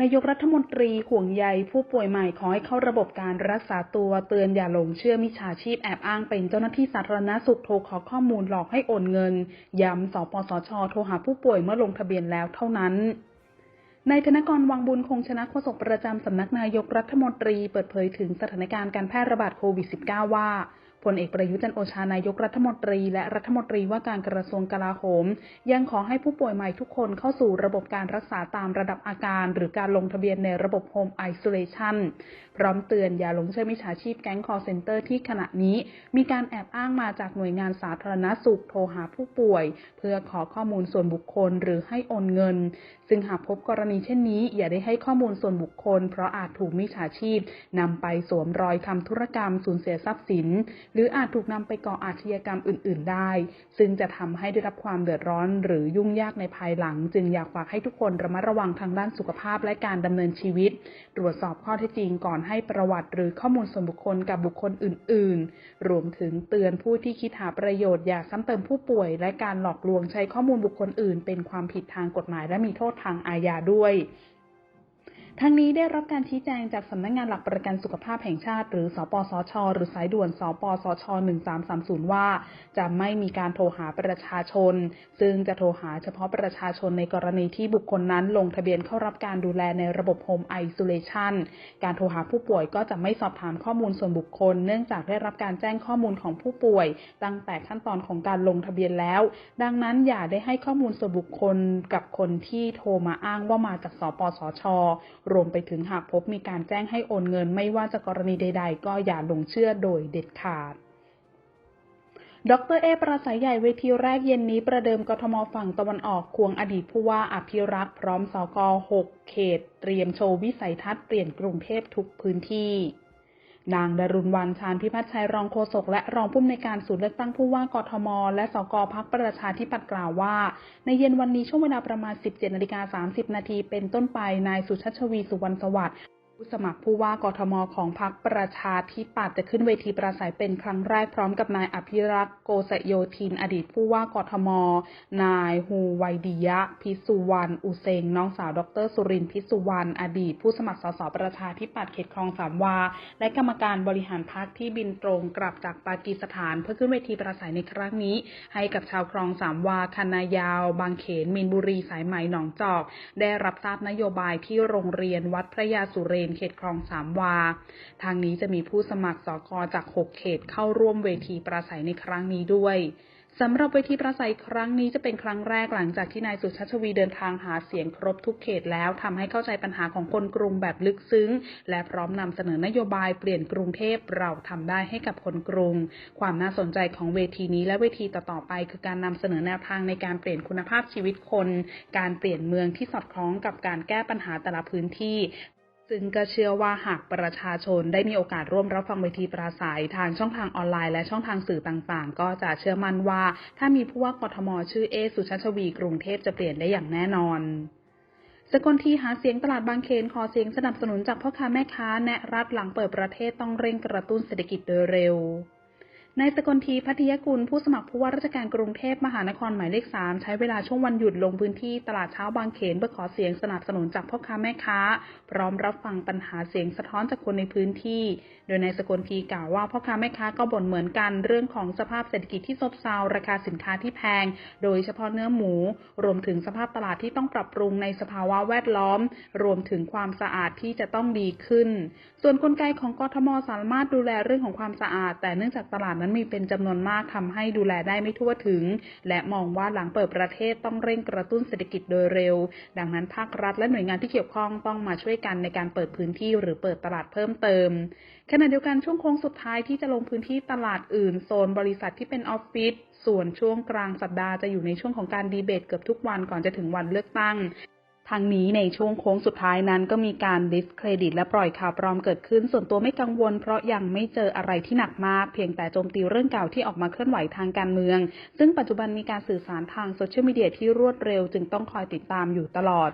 นายกรัฐมนตรีห่วงใยผู้ป่วยใหม่ขอให้เข้าระบบการรักษาตัวเตือนอย่าหลงเชื่อมิจฉาชีพแอบอ้างเป็นเจ้าหน้าที่สาธารณสุขโทรขอข้อมูลหลอกให้โอนเงิน ย้ำสปสช โทรหาผู้ป่วยเมื่อลงทะเบียนแล้วเท่านั้นนายธนกรวังบุญคงชนะโฆษกประจำสำนักนายกรัฐมนตรีเปิดเผยถึงสถานการณ์การแพร่ระบาดโควิด -19 ว่า พลเอกประยุจันโอชานายกรัฐมนตรี และรัฐมนตรีว่าการกระทรวงกลาโหม ยังขอให้ผู้ป่วยใหม่ทุกคนเข้าสู่ระบบการรักษาตามระดับอาการ หรือการลงทะเบียนในระบบ Home Isolation พร้อมเตือนอย่าหลงเชื่อมิจฉาชีพแก๊งคอร์เซนเตอร์ที่ขณะนี้ มีการแอบอ้างมาจากหน่วยงานสาธารณสุขโทรหาผู้ป่วย เพื่อขอข้อมูลส่วนบุคคลหรือให้โอนเงิน ซึ่งหากพบกรณีเช่นนี้ อย่าได้ให้ข้อมูลส่วนบุคคล เพราะอาจถูกมิจฉาชีพนำไปสวมรอยทำธุรกรรมสูญเสียทรัพย์สินหรืออาจถูกนำไปก่ออาชญากรรมอื่น ๆ ได้ ซึ่งจะทำให้ได้รับความเดือดร้อน หรือยุ่งยากในภายหลัง จึงอยากฝากให้ทุกคนระมัดระวังทางด้านสุขภาพและการดำเนินชีวิต ตรวจสอบข้อเท็จจริงก่อนให้ประวัติ หรือข้อมูลส่วนบุคคลกับบุคคลอื่น ๆ รวมถึงเตือนผู้ที่คิดหาประโยชน์อย่าซ้ำเติมผู้ป่วย และการหลอกลวงใช้ข้อมูลบุคคลอื่น เป็นความผิดทางกฎหมายและมีโทษทางอาญาด้วย ทั้งนี้ได้รับการชี้แจงจากสำนักงงานหลักประกันสุขภาพแห่งชาติ หรือ สปสช หรือสายด่วน สปสช 1330 ว่า จะไม่มีการโทรหาประชาชน ซึ่งจะโทรหาเฉพาะประชาชนในกรณีที่บุคคลนั้นลงทะเบียนเข้ารับการดูแลในระบบ Home Isolation การโทรหาผู้ป่วยก็จะไม่สอบถามข้อมูลส่วนบุคคล เนื่องจากได้รับการแจ้งข้อมูลของผู้ป่วย ตั้งแต่ขั้นตอนของการลงทะเบียนแล้ว ดังนั้นอย่าได้ให้ข้อมูลส่วนบุคคลกับคนที่โทรมาอ้างว่ามาจาก สปสชรวมไปถึงหากพบมีการแจ้งให้โอนเงินไม่ว่าจะกรณีใด ๆ ก็อย่าลงเชื่อโดยเด็ดขาดดรเอประสัยใหญ่เวทีแรกเย็นนี้ประเดิมกทมฝั่งตะวันออกควงอดีตผู้ว่าอภิรักษ์พร้อมสก6เขต เตรียมโชว์วิสัยทัศน์เปลี่ยนกรุงเทพทุกพื้นที่ นางดารุณวันชานพิพัฒน์ชัยรองโฆษกและรองผู้อำนวยการศูนย์เลือกตั้งผู้ว่ากทม และสกพักประชาธิปัตย์กล่าวว่า ในเย็นวันนี้ช่วงเวลาประมาณ 17นาฬิกา30นาทีเป็นต้นไปนายสุชาชวีสุวรรณสวัสดิ์ ผู้สมัครผู้ว่ากทมของพรรคประชาธิปัตย์จะขึ้นเวทีปราศัยเป็นครั้งแรกพร้อมกับนายอภิรักษ์โกศโยธิน อดีตผู้ว่ากทม นายฮูไวดิยะ พิสุวรรณอุเซง น้องสาวดรสุรินพิสุวรรณอดีตผู้สมัครสสประชาธิปัตย์เขตคลองสามวา และกรรมการบริหารพรรคที่บินตรงกลับจากปากีสถานเพื่อขึ้นเวทีปราศัยในครั้งนี้ ให้กับชาวคลองสามวาคณายาว บางเขนมีนบุรีสายไหมหนองจอก ได้รับทราบนโยบายที่โรงเรียนวัดพระยาสุเรนเขตคลองสามวา ทางนี้จะมีผู้สมัครสกจาก 6 เขตเข้าร่วมเวทีปราศัยในครั้งนี้ด้วยสำหรับเวทีประสัยครั้งนี้จะเป็นครั้งแรกหลังจากที่นายสุชาชวีเดินทางหาเสียงครบทุกเขตแล้วทำให้เข้าใจปัญหาของคนกรุงแบบลึกซึ้ง และพร้อมนำเสนอนโยบายเปลี่ยนกรุงเทพเราทำได้ให้กับคนกรุง ความน่าสนใจของเวทีนี้และเวทีต่อๆไป คือการนำเสนอแนวทางในการเปลี่ยนคุณภาพชีวิตคน การเปลี่ยนเมืองที่สอดคล้องกับการแก้ปัญหาแต่ละพื้นที่ ซึ่งก็เชื่อว่าหากประชาชนได้มีโอกาสร่วมรับฟังเวทีปราศัยทางช่องทางออนไลน์และช่องทางสื่อต่างๆ ก็จะเชื่อมั่นว่า ถ้ามีผู้ว่ากทมชื่อเอ สุชาชวีกรุงเทพจะเปลี่ยนได้อย่างแน่นอนสกลทีหาเสียงตลาดบางเขนขอเสียงสนับสนุนจากพ่อค้าแม่ค้า แนะรัฐหลังเปิดประเทศต้องเร่งกระตุ้นเศรษฐกิจโดยเร็ว นายสกลทีพัทยกุลผู้สมัครผู้ว่าราชการกรุงเทพมหานครหมายเลขสามใช้เวลาช่วงวันหยุดลงพื้นที่ตลาดเช้าบางเขนเพื่อขอเสียงสนับสนุนจากพ่อค้าแม่ค้า พร้อมรับฟังปัญหาเสียงสะท้อนจากคนในพื้นที่ โดยนายสกลทีกล่าวว่าพ่อค้าแม่ค้าก็บ่นเหมือนกันเรื่องของสภาพเศรษฐกิจที่ซบเซาราคาสินค้าที่แพง โดยเฉพาะเนื้อหมู รวมถึงสภาพตลาดที่ต้องปรับปรุงในสภาวะแวดล้อม รวมถึงความสะอาดที่จะต้องดีขึ้น ส่วนนกลไกของกทมสามารถดูแลเรื่องของความสะอาด แต่เนื่องจากตลาดนั้นมีเป็นจำนวนมากทำให้ดูแลได้ไม่ทั่วถึง และมองว่าหลังเปิดประเทศต้องเร่งกระตุ้นเศรษฐกิจโดยเร็ว ดังนั้นภาครัฐและหน่วยงานที่เกี่ยวข้องต้องมาช่วยกันในการเปิดพื้นที่หรือเปิดตลาดเพิ่มเติมขณะเดียวกันช่วงโค้งสุดท้ายที่จะลงพื้นที่ตลาดอื่นโซนบริษัทที่เป็นออฟฟิศส่วนช่วงกลางสัปดาห์จะอยู่ในช่วงของการดีเบตเกือบทุกวันก่อนจะถึงวันเลือกตั้ง ทางนี้ในช่วงโค้งสุดท้ายนั้นก็มีการดิสเครดิตและปล่อยข่าวปลอมเกิดขึ้น ส่วนตัวไม่กังวลเพราะยังไม่เจออะไรที่หนักมาก เพียงแต่โจมตีเรื่องเก่าที่ออกมาเคลื่อนไหวทางการเมือง ซึ่งปัจจุบันมีการสื่อสารทางโซเชียลมีเดียที่รวดเร็วจึงต้องคอยติดตามอยู่ตลอด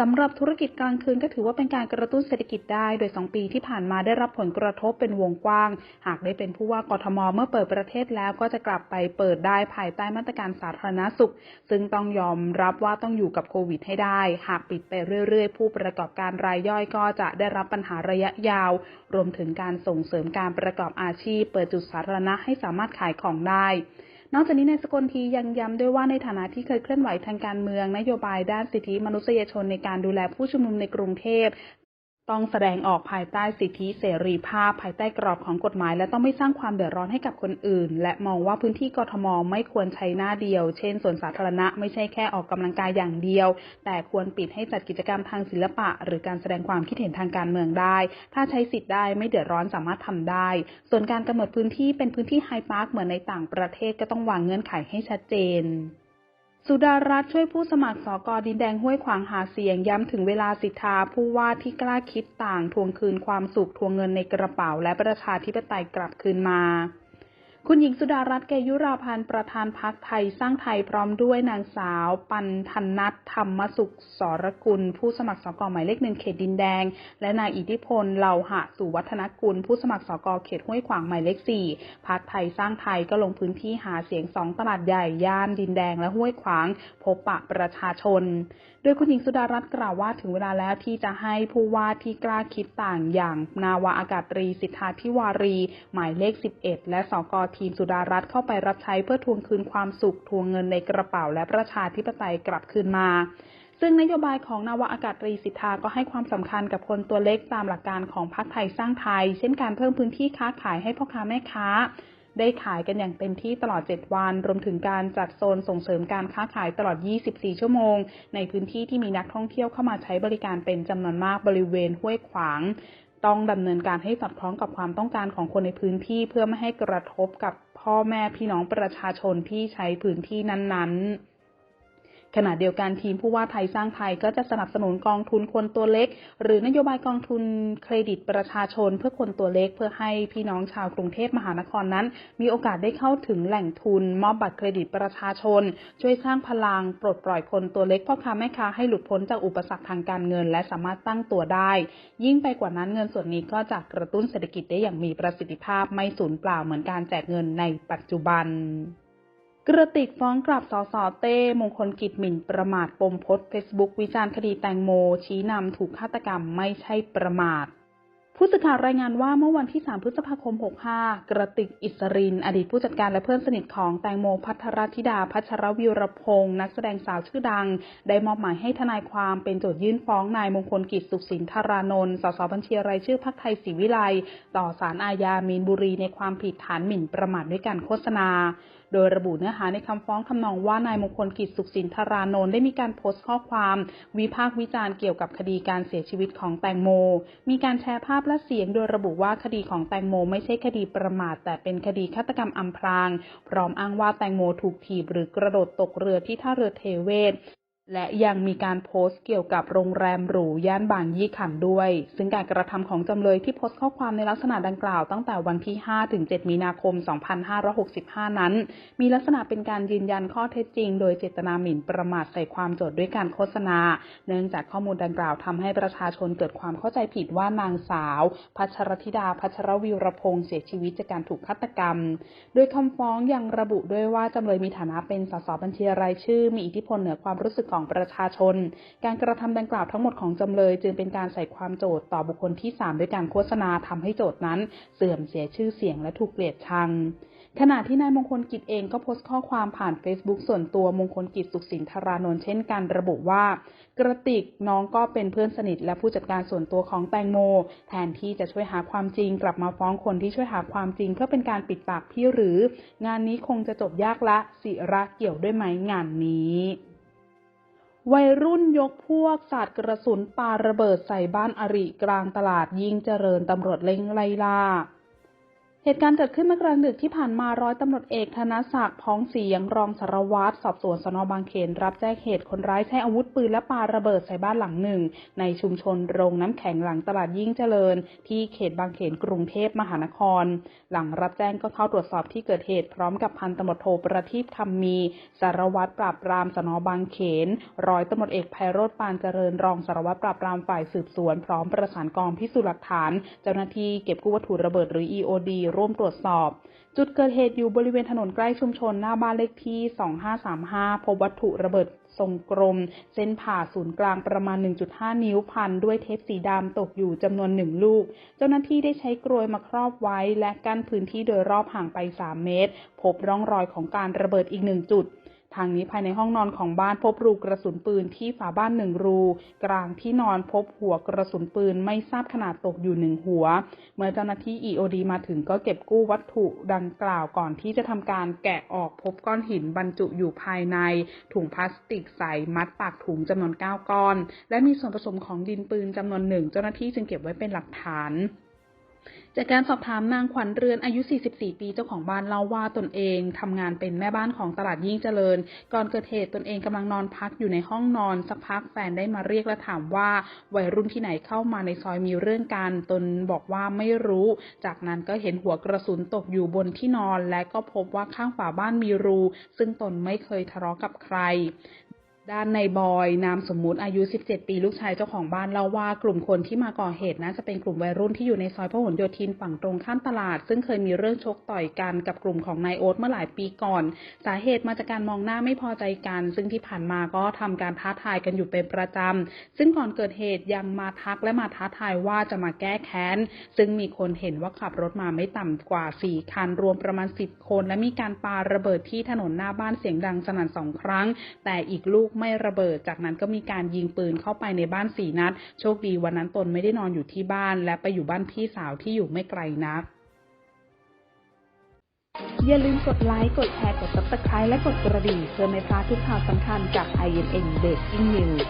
สำหรับธุรกิจกลางคืนก็ถือว่าเป็นการกระตุ้นเศรษฐกิจได้ โดย 2 ปีที่ผ่านมาได้รับผลกระทบเป็นวงกว้าง หากได้เป็นผู้ว่ากทมเมื่อเปิดประเทศแล้วก็จะกลับไปเปิดได้ภายใต้มาตรการสาธารณสุข ซึ่งต้องยอมรับว่าต้องอยู่กับโควิดให้ได้ หากปิดไปเรื่อยๆ ผู้ประกอบการรายย่อยก็จะได้รับปัญหาระยะยาว รวมถึงการส่งเสริมการประกอบอาชีพ เปิดจุดสาธารณะให้สามารถขายของได้ นอกจากนี้นายสกลทียังย้ำด้วยว่าในฐานะที่เคยเคลื่อนไหวทางการเมือง นโยบายด้านสิทธิมนุษยชนในการดูแลผู้ชุมนุมในกรุงเทพ ต้องแสดงออกภายใต้สิทธิเสรีภาพ ภายใต้กรอบของกฎหมาย และต้องไม่สร้างความเดือดร้อนให้กับคนอื่น และมองว่าพื้นที่กทมไม่ควรใช้หน้าเดียว เช่นสวนสาธารณะไม่ใช่แค่ออกกำลังกายอย่างเดียว แต่ควรปิดให้จัดกิจกรรมทางศิลปะ หรือการแสดงความคิดเห็นทางการเมืองได้ ถ้าใช้สิทธิ์ได้ไม่เดือดร้อนสามารถทำได้ ส่วนการกำหนดพื้นที่เป็นพื้นที่ไฮพาร์คเหมือนในต่างประเทศก็ต้องวางเงื่อนไขให้ชัดเจน สุดารัตน์ช่วยผู้สมัครสกดินแดงห้วยขวางหาเสียงย้ำถึงเวลาสิทธาผู้ว่าที่กล้าคิดต่างทวงคืนความสุขทวงเงินในกระเป๋าและประชาธิปไตยกลับคืนมา คุณหญิงสุดารัตน์เกยุราพันธ์ประธานพักไทยสร้างไทยพร้อมด้วยนางสาว ปันธนัทธรรมสุขสรกุล ผู้สมัครสกหมายเลขหนึ่งเขตดินแดง และนายอิทธิพลเหล่าหะสุวัฒนกุล ผู้สมัครสกเขตห้วยขวางหมายเลขสี่พักไทยสร้างไทยก็ลงพื้นที่หาเสียงสองตลาดใหญ่ย่านดินแดงและห้วยขวาง พบปะประชาชน โดยคุณหญิงสุดารัตน์กล่าวว่าถึงเวลาแล้วที่จะให้ผู้ว่าที่กล้าคิดต่างอย่างนาวาอากาศตรีสิทธาธิวารี หมายเลข 11 และสกทีมสุดารัตน์เข้าไปรับใช้เพื่อทวงคืนความสุขทวงเงินในกระเป๋าและประชาธิปไตยกลับคืนมา ซึ่งนโยบายของนาวาอากาศตรีสิทธาก็ให้ความสำคัญกับคนตัวเล็กตามหลักการของพรรคไทยสร้างไทย เช่นการเพิ่มพื้นที่ค้าขายให้พ่อค้าแม่ค้า ได้ขายกันอย่างเต็มที่ตลอด 7 วัน รวมถึงการจัดโซนส่งเสริมการค้าขายตลอด 24 ชั่วโมง ในพื้นที่ที่มีนักท่องเที่ยวเข้ามาใช้บริการเป็นจำนวนมากบริเวณห้วยขวาง ต้องดำเนินการให้สอดคล้องกับความต้องการของคนในพื้นที่เพื่อไม่ให้กระทบกับพ่อแม่พี่น้องประชาชนที่ใช้พื้นที่นั้นๆ ขณะเดียวกันทีมผู้ว่าไทยสร้างไทยก็จะสนับสนุนกองทุนคนตัวเล็ก หรือนโยบายกองทุนเครดิตประชาชนเพื่อคนตัวเล็ก เพื่อให้พี่น้องชาวกรุงเทพมหานครนั้น มีโอกาสได้เข้าถึงแหล่งทุน มอบบัตรเครดิตประชาชน ช่วยสร้างพลังปลดปล่อยคนตัวเล็กพ่อค้าแม่ค้าให้หลุดพ้นจากอุปสรรคทางการเงิน และสามารถตั้งตัวได้ ยิ่งไปกว่านั้นเงินส่วนนี้ก็จะกระตุ้นเศรษฐกิจได้อย่างมีประสิทธิภาพไม่สูญเปล่าเหมือนการแจกเงินในปัจจุบัน กระติกฟ้องกลับสสเต้ มงคลกิจหมิ่นประมาทปมพสต์เฟซบุ๊กวิจารณ์คดีแตงโม ชี้นำถูกฆาตกรรมไม่ใช่ประมาท ผู้สื่อข่าวรายงานว่าเมื่อวันที่ 3 พฤษภาคม 65 กระติกอิสริน อดีตผู้จัดการและเพื่อนสนิทของแตงโมพัทรธิดา พัชรวิรพงศ์นักแสดงสาวชื่อดัง ได้มอบหมายให้ทนายความเป็นโจทยื่นฟ้องนายมงคลกิจสุขสินธารานนท์สสบัญชีรายชื่อพรรคไทยศรีวิไลต่อศาลอาญามีนบุรีในความผิดฐานหมิ่นประมาทด้วยการโฆษณาโดยระบุเนื้อหาในคำฟ้องทำนองว่านายมงคลกิจสุขสินธารานนท์ได้มีการโพสต์ข้อความ วิพากษ์วิจารณ์เกี่ยวกับคดีการเสียชีวิตของแตงโม มีการแชร์ภาพและเสียงโดยระบุว่าคดีของแตงโม ไม่ใช่คดีประมาท แต่เป็นคดีฆาตกรรมอำพราง พร้อมอ้างว่าแตงโมถูกถีบหรือกระโดดตกเรือที่ท่าเรือเทเวศ และยังมีการโพสต์เกี่ยวกับโรงแรมหรูย่านบางยี่ขันด้วย ซึ่งการกระทำของจำเลยที่โพสต์ข้อความในลักษณะดังกล่าวตั้งแต่วันที่ 5 ถึง 7 มีนาคม 2565 นั้น มีลักษณะเป็นการยืนยันข้อเท็จจริง โดยเจตนาหมิ่นประมาทใส่ความโจทย์ด้วยการโฆษณา เนื่องจากข้อมูลดังกล่าวทำให้ประชาชนเกิดความเข้าใจผิดว่านางสาว พัชรธิดา พัชรวิรพงศ์เสียชีวิตจากการถูกฆาตกรรม โดยคำฟ้องยังระบุด้วยว่าจำเลยมีฐานะเป็นสสบัญชีรายชื่อ มีอิทธิพลเหนือความรู้สึกของประชาชน การกระทำดังกล่าวทั้งหมดของจำเลย จึงเป็นการใส่ความโจทย์ต่อบุคคลที่ 3 ด้วยการโฆษณาทำให้โจทย์นั้น เสื่อมเสียชื่อเสียงและถูกเกลียดชังขณะที่นายมงคลกิจเองก็โพสต์ข้อความผ่าน Facebook ส่วนตัวมงคลกิจสุขสินธารานนท์เช่นกันระบุว่า กระติกน้องก็เป็นเพื่อนสนิทและผู้จัดการส่วนตัวของแตงโม แทนที่จะช่วยหาความจริงกลับมาฟ้องคนที่ช่วยหาความจริง เพื่อเป็นการปิดปากพี่หรือ งานนี้คงจะจบยากละสิระเกี่ยวด้วยไหมงานนี้ วัยรุ่นยกพวกสาดกระสุนปาระเบิดใส่บ้านอริกลางตลาดยิ่งเจริญตำรวจเล่งไล่ล่า เหตุการณ์เกิดขึ้นเมื่อกลางดึกที่ผ่านมาร้อยตำรวจเอกธนศักดิ์พ้องเสียงรองสารวัตรสอบสวนสนบางเขนรับแจ้งเหตุคนร้ายใช้อาวุธปืนและปาระเบิดใส่บ้านหลังหนึ่ง ในชุมชนโรงน้ำแข็งหลังตลาดยิ่งเจริญ ที่เขตบางเขนกรุงเทพมหานคร หลังรับแจ้งก็เข้าตรวจสอบที่เกิดเหตุพร้อมกับพันตำรวจโทประทีปธรรมมี สารวัตรปราบปรามสนบางเขน ร้อยตำรวจเอกไพโรธปานเจริญรองสารวัตรปราบปรามฝ่ายสืบสวน พร้อมประสานกองพิสูจน์หลักฐาน เจ้าหน้าที่เก็บกู้วัตถุระเบิดหรือ EOD ร่วมตรวจสอบ จุดเกิดเหตุอยู่บริเวณถนนใกล้ชุมชนหน้าบ้านเลขที่ 2535 พบวัตถุระเบิดทรงกลม เส้นผ่าศูนย์กลางประมาณ 1.5 นิ้วพันด้วยเทปสีดำตกอยู่จำนวนหนึ่งลูก เจ้าหน้าที่ได้ใช้กรวยมาครอบไว้ และกั้นพื้นที่โดยรอบห่างไป 3 เมตร พบร่องรอยของการระเบิดอีกหนึ่งจุด ทางนี้ภายในห้องนอนของบ้านพบรูกระสุนปืนที่ฝาบ้านหนึ่งรู กลางที่นอนพบหัวกระสุนปืนไม่ทราบขนาดตกอยู่หนึ่งหัว เมื่อเจ้าหน้าที่ EOD มาถึงก็เก็บกู้วัตถุดังกล่าวก่อนที่จะทำการแกะออกพบก้อนหินบรรจุอยู่ภายใน ถุงพลาสติกใสมัดปากถุงจำนวน 9 ก้อน และมีส่วนผสมของดินปืนจำนวนหนึ่งเจ้าหน้าที่จึงเก็บไว้เป็นหลักฐาน จากการสอบถามนางขวัญเรือนอายุ 44 ปีเจ้าของบ้านเล่าว่าตนเองทำงานเป็นแม่บ้านของตลาดยิ่งเจริญ ก่อนเกิดเหตุตนเองกำลังนอนพักอยู่ในห้องนอน สักพักแฟนได้มาเรียกและถามว่าวัยรุ่นที่ไหนเข้ามาในซอยมีเรื่องกันตนบอกว่าไม่รู้ จากนั้นก็เห็นหัวกระสุนตกอยู่บนที่นอน และก็พบว่าข้างฝาบ้านมีรู ซึ่งตนไม่เคยทะเลาะกับใคร ด้านในบอยนามสมมุติอายุ 17 ปีลูกชายเจ้าของบ้านเล่าว่ากลุ่มคนที่มาก่อเหตุน่าจะเป็นกลุ่มวัยรุ่นที่อยู่ในซอยพหลโยธินฝั่งตรงข้ามตลาด ซึ่งเคยมีเรื่องชกต่อยกันกับกลุ่มของนายโอ๊ตเมื่อหลายปีก่อน สาเหตุมาจากการมองหน้าไม่พอใจกัน ซึ่งที่ผ่านมาก็ทำการท้าทายกันอยู่เป็นประจำ ซึ่งก่อนเกิดเหตุยังมาทักและมาท้าทายว่าจะมาแก้แค้น ซึ่งมีคนเห็นว่าขับรถมาไม่ต่ำกว่า 4 คันรวมประมาณ 10 คน และมีการปาระเบิดที่ถนนหน้าบ้านเสียงดังสนั่นสองครั้ง แต่อีกลูกไม่ระเบิด จากนั้นก็มีการยิงปืนเข้าไปในบ้านสี่นัด โชคดีวันนั้นตนไม่ได้นอนอยู่ที่บ้าน และไปอยู่บ้านพี่สาวที่อยู่ไม่ไกลนักอย่าลืมกดไลค์ กดแชร์ กด subscribe และกดกระดิ่งเพื่อไม่พลาดทุกข่าวสำคัญจาก INN Breaking News